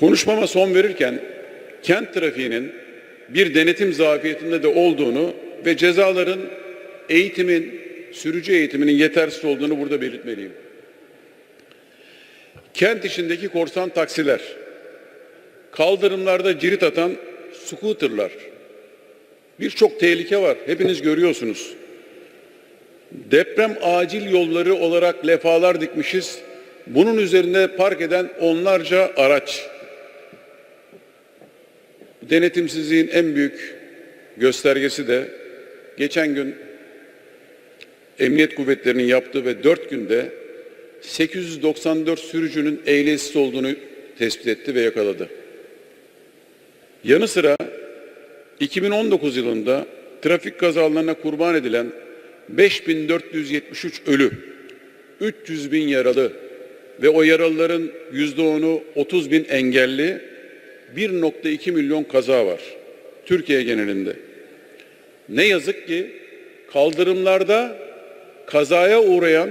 Konuşmama son verirken kent trafiğinin bir denetim zafiyetinde de olduğunu ve cezaların eğitimin, sürücü eğitiminin yetersiz olduğunu burada belirtmeliyim. Kent içindeki korsan taksiler, kaldırımlarda cirit atan scooterlar, birçok tehlike var. Hepiniz görüyorsunuz. Deprem acil yolları olarak lefalar dikmişiz. Bunun üzerinde park eden onlarca araç. Denetimsizliğin en büyük göstergesi de geçen gün Emniyet Kuvvetleri'nin yaptığı ve 4 günde 894 sürücünün ehliyetsiz olduğunu tespit etti ve yakaladı. Yanı sıra 2019 yılında trafik kazalarına kurban edilen 5473 ölü, 300 bin yaralı ve o yaralıların %10'u 30 bin engelli 1.2 milyon kaza var Türkiye genelinde. Ne yazık ki kaldırımlarda kazaya uğrayan